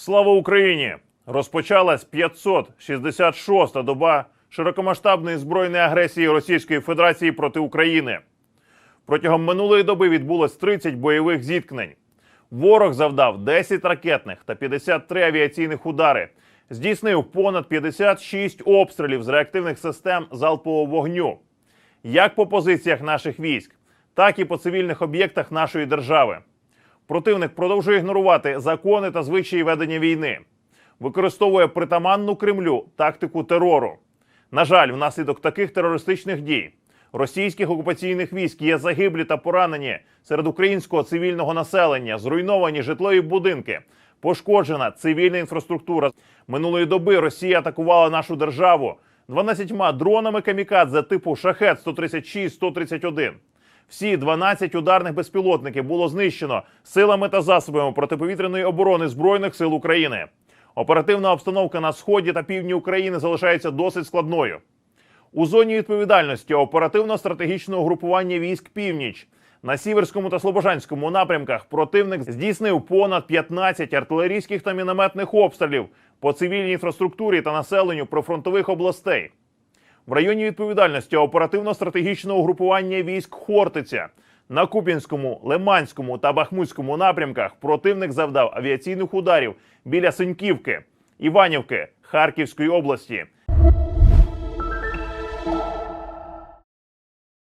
Слава Україні! Розпочалась 566-та доба широкомасштабної збройної агресії Російської Федерації проти України. Протягом минулої доби відбулось 30 бойових зіткнень. Ворог завдав 10 ракетних та 53 авіаційних удари, здійснив понад 56 обстрілів з реактивних систем залпового вогню, як по позиціях наших військ, так і по цивільних об'єктах нашої держави. Противник продовжує ігнорувати закони та звичаї ведення війни, використовує притаманну Кремлю тактику терору. На жаль, внаслідок таких терористичних дій російських окупаційних військ є загиблі та поранені серед українського цивільного населення, зруйновані житлові будинки, пошкоджена цивільна інфраструктура. Минулої доби Росія атакувала нашу державу 12 дронами камікадзе типу шахет 136 131 всі 12 ударних безпілотників було знищено силами та засобами протиповітряної оборони збройних сил України. Оперативна обстановка на сході та півдні України залишається досить складною. У зоні відповідальності оперативно-стратегічного групування військ Північ на Сіверському та Слобожанському напрямках противник здійснив понад 15 артилерійських та мінометних обстрілів по цивільній інфраструктурі та населенню прифронтових областей. В районі відповідальності оперативно-стратегічного групування військ Хортиця. На Куп'янському, Лиманському та Бахмутському напрямках противник завдав авіаційних ударів біля Синьківки, Іванівки, Харківської області,